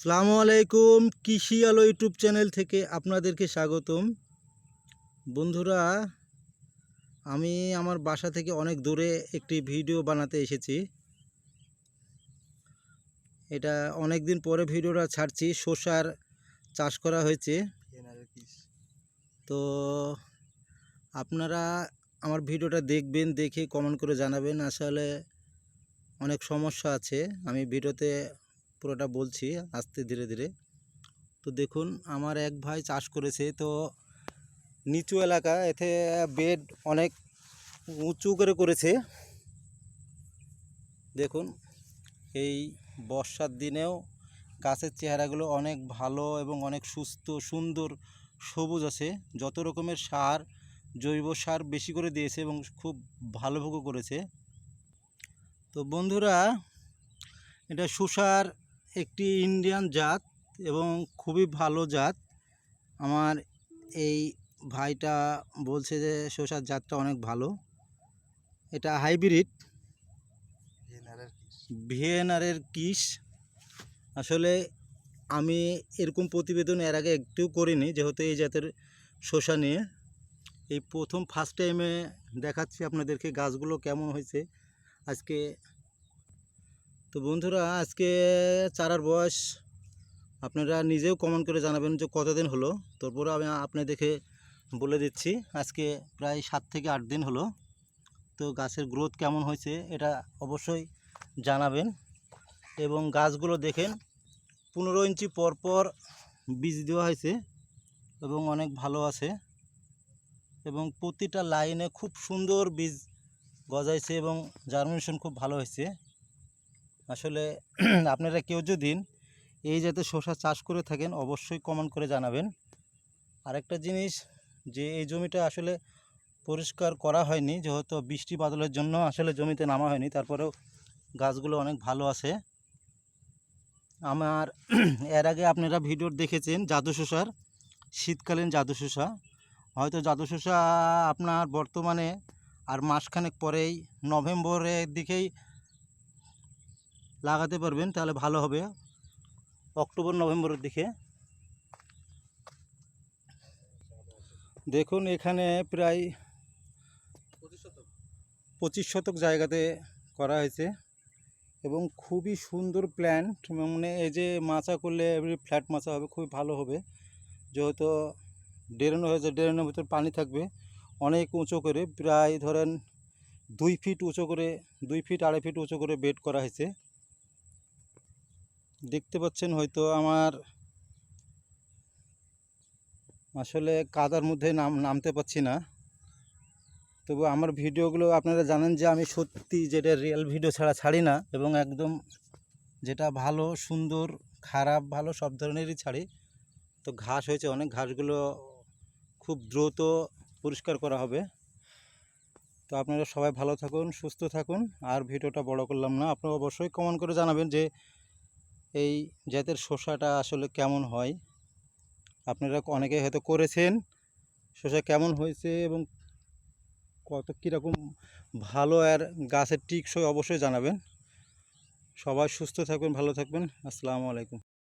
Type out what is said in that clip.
সালামু আলাইকুম, কৃষি আলো ইউটিউব চ্যানেল থেকে আপনাদেরকে স্বাগতম। বন্ধুরা, আমি আমার বাসা থেকে অনেক দূরে একটি ভিডিও বানাতে এসেছি। এটা অনেক দিন পরে ভিডিওটা ছাড়ছি, শসার চাষ করা হয়েছে। তো আপনারা আমার ভিডিওটা দেখবেন, দেখে কমেন্ট করে জানাবেন। আসলে অনেক সমস্যা আছে, আমি ভিডিওতে পুরোটা বলছি আস্তে ধীরে ধীরে। তো দেখুন, আমার এক ভাই চাষ করেছে, তো নিচু এলাকা, এতে বেড অনেক উঁচু করে করেছে। দেখুন, এই বর্ষার দিনেও গাছের চেহারাগুলো অনেক ভালো এবং অনেক সুস্থ, সুন্দর, সবুজ আছে। যত রকমের সার, জৈব সার বেশি করে দিয়েছে এবং খুব ভালোভাবে করেছে। তো বন্ধুরা, এটা সুসার একটি ইন্ডিয়ান জাত এবং খুবই ভালো জাত। আমার এই ভাইটা বলছে যে শসার জাতটা অনেক ভালো। এটা হাইব্রিড ভিএনআরের কিস। আসলে আমি এরকম প্রতিবেদন এর আগে একটু করিনি যেহেতু এই জাতের শসা নিয়ে। এই প্রথম ফার্স্ট টাইমে দেখাচ্ছি আপনাদেরকে গাছগুলো কেমন হয়েছে। আজকে তো বন্ধুরা, আজকে চারার বয়স। আপনারা নিজেও কমেন্ট করে জানাবেন যে কতদিন হলো। তারপরে আমি আপনাদেরকে বলে দিচ্ছি, আজকে প্রায় সাত থেকে আট দিন হলো। তো গাছের গ্রোথ কেমন হয়েছে এটা অবশ্যই জানাবেন। এবং গাছগুলো দেখেন, পনেরো ইঞ্চি পর পর বীজ দেওয়া হয়েছে এবং অনেক ভালো আছে। এবং প্রতিটা লাইনে খুব সুন্দর বীজ গজাইছে এবং জার্মিনেশন খুব ভালো হয়েছে। আসলে আপনারা কেউ যদি এই যাতে শসা চাষ করে থাকেন, অবশ্যই কমেন্ট করে জানাবেন। আরেকটা জিনিস, যে এই জমিটা আসলে পরিষ্কার করা হয়নি, যেহেতু বৃষ্টি বাদলের জন্য আসলে জমিতে নামা হয়নি, তারপরেও গাছগুলো অনেক ভালো আছে। আমার এর আগে আপনারা ভিডিও দেখেছেন জাদু শসার, শীতকালীন জাদু শসা। হয়তো জাদু শসা আপনার বর্তমানে আর মাসখানেক পরেই নভেম্বরের দিকেই লাগাতে পারবেন, তাহলে ভালো হবে। অক্টোবর, নভেম্বরের দিকে। দেখুন, এখানে প্রায় পঁচিশ শতক জায়গাতে করা হয়েছে। এবং খুবই সুন্দর প্ল্যান্ট মানে এই যে মাচা করলে এমনি ফ্ল্যাট মাচা হবে, খুবই ভালো হবে। যেহেতু ড্রেনও হয়েছে ড্রেনের ভিতর পানি থাকবে অনেক উঁচু করে, প্রায় ধরেন দুই ফিট উঁচু করে, দুই ফিট আড়াই ফিট উঁচু করে বেড করা হয়েছে। দেখতে পাচ্ছেন হয়তো আমার আসলে কাদার মধ্যে নাম, নামতে পাচ্ছি না। তবু আমার ভিডিওগুলো আপনারা জানেন যে আমি সত্যি যেটা রিয়েল ভিডিও ছাড়া ছাড়ি না এবং একদম যেটা ভালো, সুন্দর, খারাপ, ভালো সব ধরনেরই ছাড়ি। তো ঘাস হয়েছে, অনেক ঘাসগুলো খুব দ্রুত পরিষ্কার করা হবে। তো আপনারা সবাই ভালো থাকুন, সুস্থ থাকুন। আর ভিডিওটা বড় করলাম না, আপনারা অবশ্যই কমেন্ট করে জানাবেন যে এই জাতের শসাটা আসলে কেমন হয়? আপনারা অনেকে হয়তো করেছেন, শসা কেমন হয়েছে এবং কত কীরকম ভালো আর গাছের টিকসই অবশ্যই জানাবেন। সবাই সুস্থ থাকবেন ভালো থাকবেন। আসসালামু আলাইকুম।